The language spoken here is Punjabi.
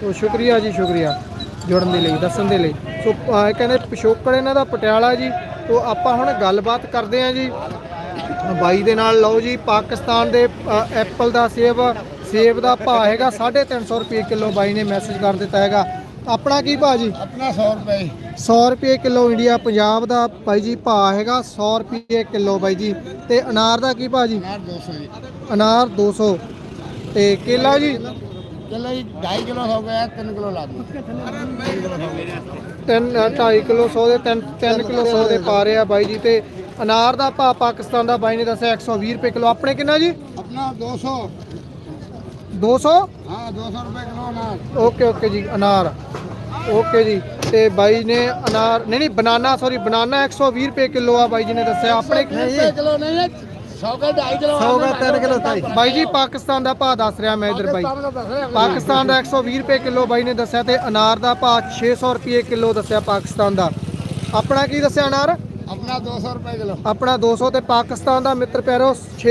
ਤੋ ਸ਼ੁਕਰੀਆ ਜੀ ਸ਼ੁਕਰੀਆ। ਜੁੜਨ ਦੇ ਲਈ ਦੱਸਣ ਦੇ ਲਈ। ਸੋ ਇਹ ਕਹਿੰਦੇ ਪਿਛੋਕੜ ਇਹਨਾਂ ਦਾ ਪਟਿਆਲਾ ਜੀ। ਤੋ ਆਪਾਂ ਹੁਣ ਗੱਲਬਾਤ ਕਰਦੇ ਆਂ ਜੀ। ਬਾਈ ਦੇ ਨਾਲ ਲਓ ਜੀ ਪਾਕਿਸਤਾਨ ਦੇ ਐਪਲ ਦਾ ਸੇਬ। ਸੇਬ ਦਾ ਭਾਅ ਹੈਗਾ 350 ਰੁਪਏ ਕਿਲੋ ਬਾਈ ਨੇ ਮੈਸੇਜ ਕਰ ਦਿੱਤਾ ਹੈਗਾ। ਆਪਣਾ ਕੀ ਭਾਅ ਜੀ? ਆਪਣਾ 100 ਰੁਪਏ। 100 ਰੁਪਏ ਕਿਲੋ ਇੰਡੀਆ ਪੰਜਾਬ ਦਾ ਭਾਈ ਜੀ ਭਾਅ ਹੈਗਾ 100 ਰੁਪਏ ਕਿਲੋ ਬਾਈ ਜੀ। ਤੇ ਅਨਾਰ ਦਾ ਕੀ ਭਾਅ ਜੀ? ਅਨਾਰ 200 ਜੀ। ਅਨਾਰ 200 ਤੇ ਕੇਲਾ ਜੀ? चलो ये ढाई किलो हो गया तीन किलो ला दो तीन किलो हो गया 3 2.5 ਕਿਲੋ 100 ਦੇ 3 3 ਕਿਲੋ 100 ਦੇ ਪਾ ਰਿਹਾ ਬਾਈ ਜੀ ਤੇ ਅਨਾਰ ਦਾ ਭਾਅ ਪਾਕਿਸਤਾਨ ਦਾ ਬਾਈ ਨੇ ਦੱਸਿਆ 120 ਰੁਪਏ ਕਿਲੋ ਆਪਣੇ ਕਿੰਨਾ ਜੀ अपना दो सौ 200 हाँ दो सौ रुपये किलो अनार ਓਕੇ ਓਕੇ ਜੀ ਅਨਾਰ ਓਕੇ ਜੀ ਤੇ ਬਾਈ ਨੇ ਅਨਾਰ ਨਹੀਂ ਨਹੀਂ ਬਨਾਨਾ ਸੌਰੀ ਬਨਾਨਾ 120 ਰੁਪਏ ਕਿਲੋ ਆ ਬਾਈ ਜੀ ਨੇ ਦੱਸਿਆ ਆਪਣੇ रुपये किलो नहीं है 100 ਦਾ 3 ਕਿਲੋ ਤਾਈ। ਬਾਈ ਜੀ ਪਾਕਿਸਤਾਨ ਦਾ ਭਾਅ ਦੱਸ ਰਿਹਾ ਮੈਂ ਇਧਰ ਬਾਈ। ਪਾਕਿਸਤਾਨ ਦਾ 120 ਰੁਪਏ ਕਿਲੋ ਬਾਈ ਨੇ ਦੱਸਿਆ ਤੇ ਅਨਾਰ ਦਾ ਭਾਅ 600 ਰੁਪਏ ਕਿਲੋ ਦੱਸਿਆ ਪਾਕਿਸਤਾਨ ਦਾ। ਆਪਣਾ ਕੀ ਦੱਸਿਆ ਅਨਾਰ? ਆਪਣਾ 200 ਰੁਪਏ ਕਿਲੋ। ਆਪਣਾ 200 ਤੇ ਪਾਕਿਸਤਾਨ ਦਾ ਮਿੱਤਰ ਪੈਰੋ 600